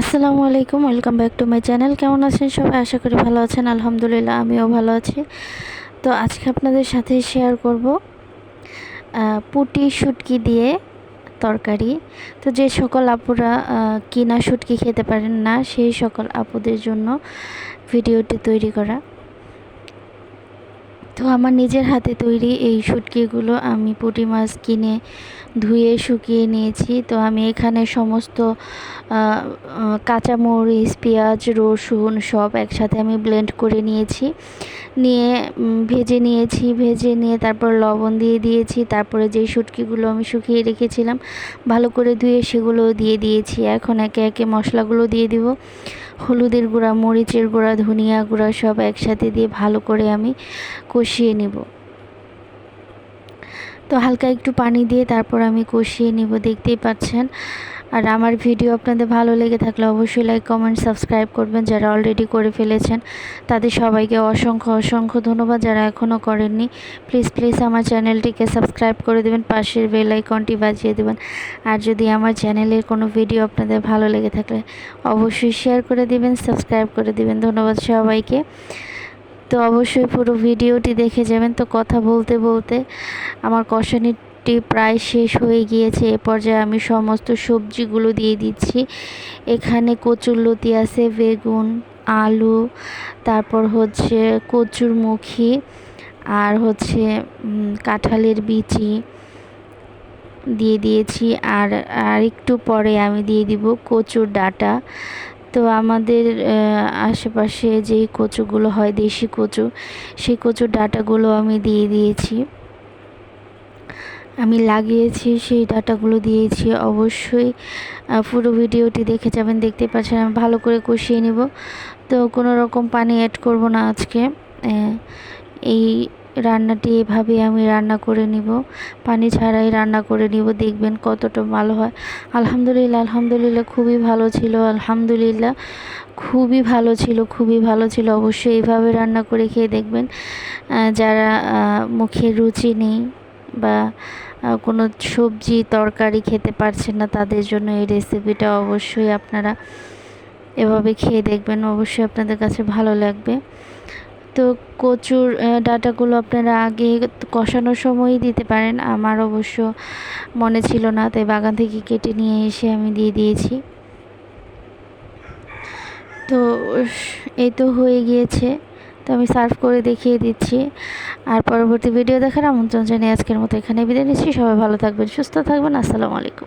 আসসালামু আলাইকুম, welcome back to my channel. কেমন আছেন সবাই? আশা করি ভালো আছেন। আলহামদুলিল্লাহ, আমিও ভালো আছি। তো আজকে আপনাদের সাথে শেয়ার করব পুটি শুটকি দিয়ে তরকারি। তো যে সকল আপুরা কিনা শুটকি খেতে পারেন না, সেই সকল আপুদের জন্য ভিডিওটি তৈরি করা। তো আমার নিজের হাতে তৈরি এই শুটকিগুলো আমি পুঁটি মাছ কিনে ধুয়ে শুকিয়ে নিয়েছি। তো আমি এখানে সমস্ত কাঁচামরিচ, পেঁয়াজ, রসুন সব একসাথে আমি ব্লেন্ড করে নিয়েছি। নিয়ে ভেজে নিয়েছি, ভেজে নিয়ে তারপর লবণ দিয়ে দিয়েছি। তারপরে যেই শুটকিগুলো আমি শুকিয়ে রেখেছিলাম, ভালো করে ধুয়ে সেগুলো দিয়ে দিয়েছি। এখন একে একে মশলাগুলো দিয়ে দিব। হলুদের গুঁড়া, মরিচের গুঁড়া, ধনিয়া গুঁড়া সব একসাথে দিয়ে ভালো করে আমি কষিয়ে নেব। তো হালকা একটু পানি দিয়ে তারপর আমি কষিয়ে নেব, দেখতেই পাচ্ছেন। আর আমার ভিডিও আপনাদের ভালো লেগে থাকলে অবশ্যই লাইক কমেন্ট সাবস্ক্রাইব করবেন যারা অলরেডি করে ফেলেছেন। তাদের সবাইকে অসংখ্য অসংখ্য ধন্যবাদ যারা এখনও করেননি। প্লিজ প্লিজ আমার চ্যানেলটিকে সাবস্ক্রাইব করে দেবেন, পাশের বেল আইকনটি বাজিয়ে দেবেন। আর যদি আমার চ্যানেলের কোনো ভিডিও আপনাদের ভালো লেগে থাকলে অবশ্যই শেয়ার করে দিবেন সাবস্ক্রাইব করে দেবেন। ধন্যবাদ সবাইকে। তো অবশ্যই পুরো ভিডিওটি দেখে যাবেন। তো কথা বলতে বলতে আমার কষানি প্রায় শেষ হয়ে গিয়েছে। এ পর্যায়ে আমি সমস্ত সবজিগুলো দিয়ে দিচ্ছি। এখানে কচুরলতি আছে, বেগুন, আলু, তারপর হচ্ছে কচুর মুখী, আর হচ্ছে কাঁঠালের বিচি দিয়ে দিয়েছি। আর আর একটু পরে আমি দিয়ে দিব কচুর ডাটা। তো আমাদের আশেপাশে যেই কচুগুলো হয়, দেশি কচু, সেই কচুর ডাটাগুলো আমি দিয়ে দিয়েছি। আমি লাগিয়েছি, সেই ডাটাগুলো দিয়েছি। অবশ্যই পুরো ভিডিওটি দেখে যাবেন দেখতে পাচ্ছেন, আমি ভালো করে কষিয়ে নেব। তো কোনো রকম পানি অ্যাড করব না আজকে। এই রান্নাটি এভাবে আমি রান্না করে নিব। পানি ছাড়াই রান্না করে নিব, দেখবেন কতটা ভালো হয়। আলহামদুলিল্লাহ আলহামদুলিল্লাহ, খুবই ভালো ছিল, আলহামদুলিল্লাহ। খুবই ভালো ছিল, খুবই ভালো ছিল। অবশ্যই এইভাবে রান্না করে খেয়ে দেখবেন যারা মুখে রুচি নেই বা কোনো সবজি তরকারি খেতে পারছেন না, তাদের জন্য এই রেসিপিটা অবশ্যই আপনারা এভাবে খেয়ে দেখবেন। অবশ্যই আপনাদের কাছে ভালো লাগবে। তো কচুর ডাটাগুলো আপনারা আগে কষানোর সময়ই দিতে পারেন। আমার অবশ্য মনে ছিল না, তাই বাগান থেকে কেটে নিয়ে এসে আমি দিয়ে দিয়েছি। তো এই তো হয়ে গিয়েছে। তো আমি সার্ভ করে দেখিয়ে দিচ্ছি। আর পরবর্তী ভিডিও দেখার আমন্ত্রণ জানিয়ে আজকের মতো এখানে বিদায় নিচ্ছি। সবাই ভালো থাকবেন, সুস্থ থাকবেন। আসসালামু আলাইকুম।